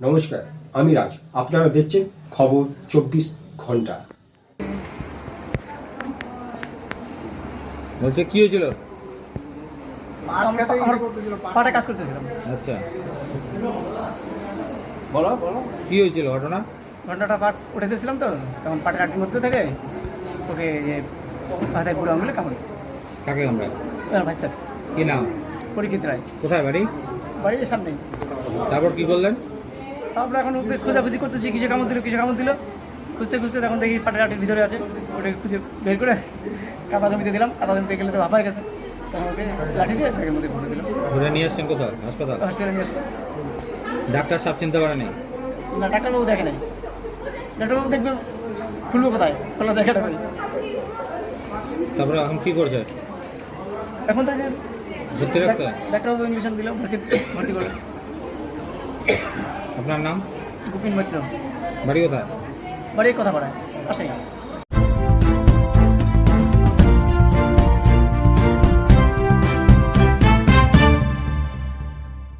নমস্কার আমি রাজ। আপনারা দেখছেন খবর চব্বিশ ঘণ্টা। বলছে কি হয়েছিল? আমরা কাজ করতেছিলাম। আচ্ছা। বলো বলো। কি হয়েছিল ঘটনা? ঘন্টাটা পাট উঠেতেছিলাম তো তখন পাটের আটির মধ্যে থেকে ওকে যে হাতে বুড়ো আঙুলে কামড়। কাকে আমরা ভাজতে কি নাম? পরীক্ষিত রায়। কোথায় বাড়ি? বাড়ির সামনেই। তারপর কি করলেন তারপরে এখন খোঁজাখুঁজি করতেছি কিসে কামড় দিল কিসে কামড় দিল। খুঁজতে খুঁজতে তখন দেখি পাটের আটির ভিতরে আছে ওটাকে খুঁজে বের করে কাদা জমিতে দিলাম কাদা জমিতে গেলে তো ভাপায় গেছে। ওকে লাঠি দিয়ে ব্যাগের মধ্যে ভরে দিলাম ঘুরে নিয়ে আসছেন কোথাও হাসপাতাল? হসপিটালে নিয়ে এসছে। ডাক্তার সাপ চিনতে পারেনি না ডাক্তারবাবু দেখে নাই। ডাক্তারবাবু খুলবো কোথায়? খোলা করি তারপরে এখন কি করছে? এখন ভর্তি রাখছে? ডাক্তারবাবু ইঞ্জেকশন দিল ভর্তি ভর্তি করল। আপনার নাম? গোপিন মৈত্র বাড়ি কোথায়? বাড়ির কথা পাড়ায়